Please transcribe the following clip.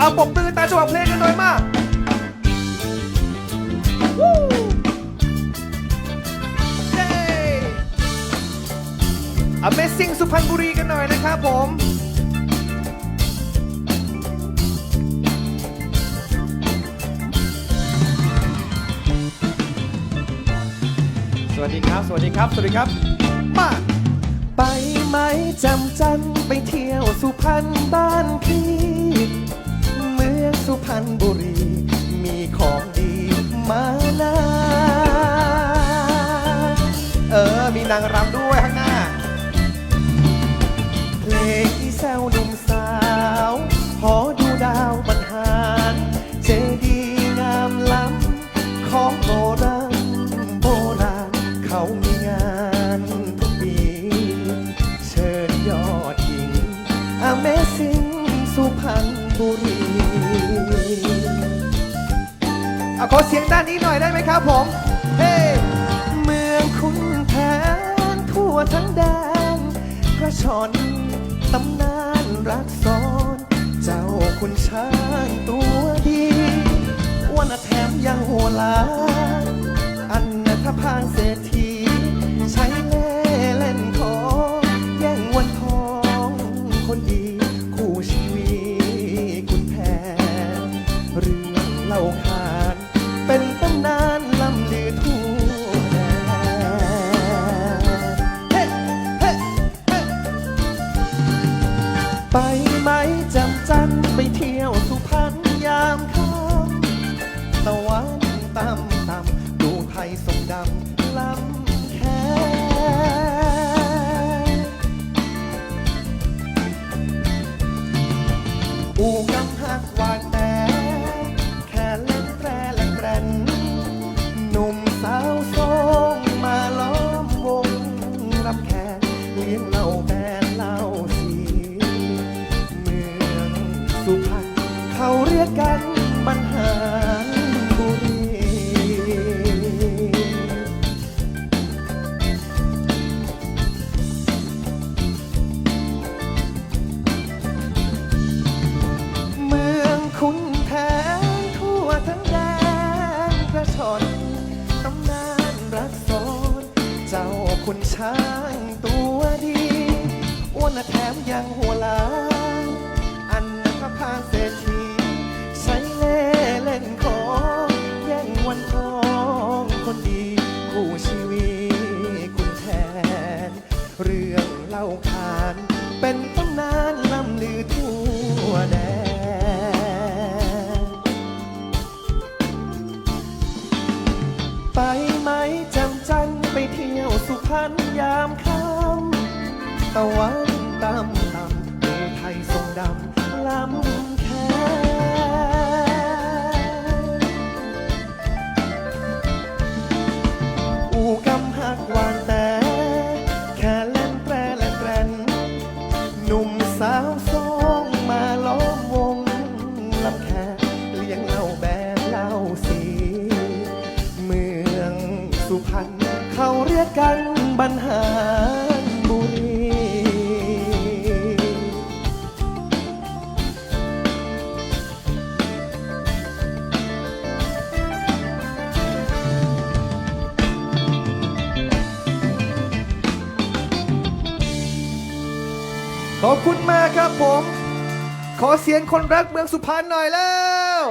เอาปมมือตามจังหวะเพลงกันหน่อยมาเย้ Amazing สุพรรณบุรีกันหน่อยนะครับผมสวัสดีครับ สวัสดีครับ สวัสดีครับ มา ไปไหมจำจันไปเที่ยวสุพรรณบ้านพี่ สุพรรณบุรี มีของดีมานาเออ มีนางรำด้วยข้างหน้า เพลงที่แซวหนุ่มสาวหอดูดาวบรรหารเจดีย์งามล้ำของโบราณโบราณเขามีงานทุกปี เชิญยอดหญิง Amazing สุพรรณบุรี เอาขอเสียงด้านนี้หน่อยได้ไหมครับผม เฮ้เมืองคุณแผนทั่วทั้งแดนกระชอนตำนานรักซ้อน เจ้าคุณช้างตัวดีวันแถมยังหัวลา อูกำหักวานแต่แค่เล่นแตรแลงแกรนหนุ่มสาวทรงมาล้อมวงรับแขกเลี้ยงเหล้าแบนเหล้าสี เมืองสุพรรณเขาเรียกกัน คุณช้างตัวดีอ้วนแถมยังหัวล้านอันนทพาเศรษฐีใช้เล่เล่นของแย่งวันทองคนดีคู่ชีวิตคุณแทน เรื่องเล่าขาน เป็นตำนานลำลือทั่วแดนไป พรรณยามค่ำตะวันต่ำต่ำดูไทยทรงดำล้ำแค่อูกำหักวานแต่แค่เล่นแตรเล่นแตรนหนุ่มสาวสองมาล้อมวงลำแค่เลี้ยงเหล้าแบนเหล้าสี เมืองสุพรรณเขาเรียกกัน บรรหารบุรีขอบคุณมากครับผม ขอเสียงคนรักเมืองสุพรรณหน่อยแล้ว